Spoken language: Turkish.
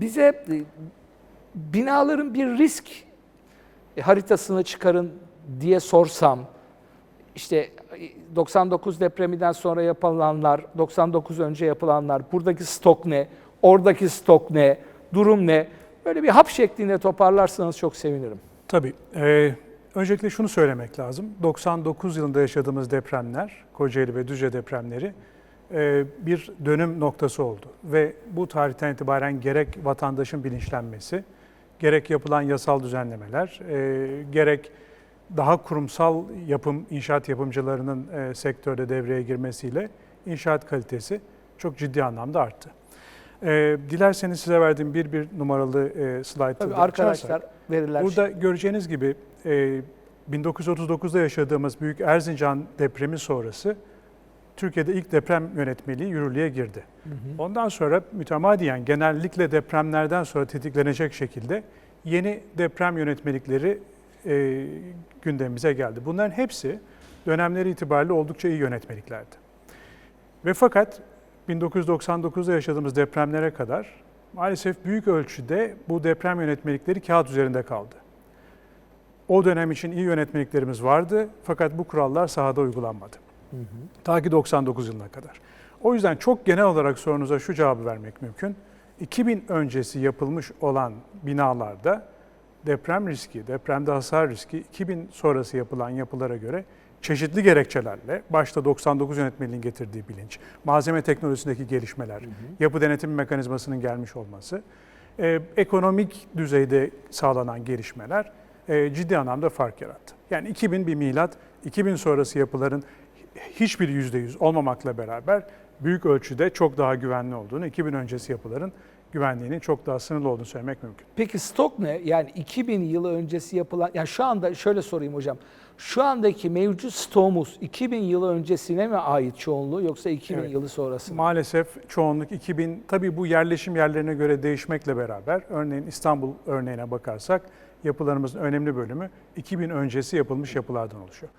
Bize e, binaların bir risk e, haritasını çıkarın diye sorsam, işte e, 99 depreminden sonra yapılanlar, 99 önce yapılanlar, buradaki stok ne, oradaki stok ne, durum ne? Böyle bir hap şeklinde toparlarsanız çok sevinirim. Tabii. Ee, öncelikle şunu söylemek lazım. 99 yılında yaşadığımız depremler, Kocaeli ve Düzce depremleri e, bir dönüm noktası oldu. Ve bu tarihten itibaren gerek vatandaşın bilinçlenmesi, gerek yapılan yasal düzenlemeler, e, gerek daha kurumsal yapım, inşaat yapımcılarının e, sektörde devreye girmesiyle inşaat kalitesi çok ciddi anlamda arttı. E, dilerseniz size verdiğim bir bir numaralı e, slaytı Tabii da arkadaşlar veriler. Burada göreceğiniz gibi e, 1939'da yaşadığımız Büyük Erzincan depremi sonrası Türkiye'de ilk deprem yönetmeliği yürürlüğe girdi. Hı hı. Ondan sonra mütemadiyen genellikle depremlerden sonra tetiklenecek şekilde yeni deprem yönetmelikleri e, gündemimize geldi. Bunların hepsi dönemleri itibariyle oldukça iyi yönetmeliklerdi. Ve fakat 1999'da yaşadığımız depremlere kadar maalesef büyük ölçüde bu deprem yönetmelikleri kağıt üzerinde kaldı. O dönem için iyi yönetmeliklerimiz vardı fakat bu kurallar sahada uygulanmadı. Hı hı. Ta ki 99 yılına kadar. O yüzden çok genel olarak sorunuza şu cevabı vermek mümkün. 2000 öncesi yapılmış olan binalarda deprem riski, depremde hasar riski 2000 sonrası yapılan yapılara göre çeşitli gerekçelerle, başta 99 yönetmeliğin getirdiği bilinç, malzeme teknolojisindeki gelişmeler, yapı denetim mekanizmasının gelmiş olması, e, ekonomik düzeyde sağlanan gelişmeler e, ciddi anlamda fark yarattı. Yani 2000 bir milat, 2000 sonrası yapıların hiçbir %100 olmamakla beraber büyük ölçüde çok daha güvenli olduğunu, 2000 öncesi yapıların güvenliğinin çok daha sınırlı olduğunu söylemek mümkün. Peki stok ne? Yani 2000 yılı öncesi yapılan, ya şu anda şöyle sorayım hocam. Şu andaki mevcut stoğumuz 2000 yılı öncesine mi ait çoğunluğu yoksa 2000 Evet. yılı sonrası mı? Maalesef çoğunluk 2000, tabii bu yerleşim yerlerine göre değişmekle beraber, örneğin İstanbul örneğine bakarsak yapılarımızın önemli bölümü 2000 öncesi yapılmış yapılardan oluşuyor.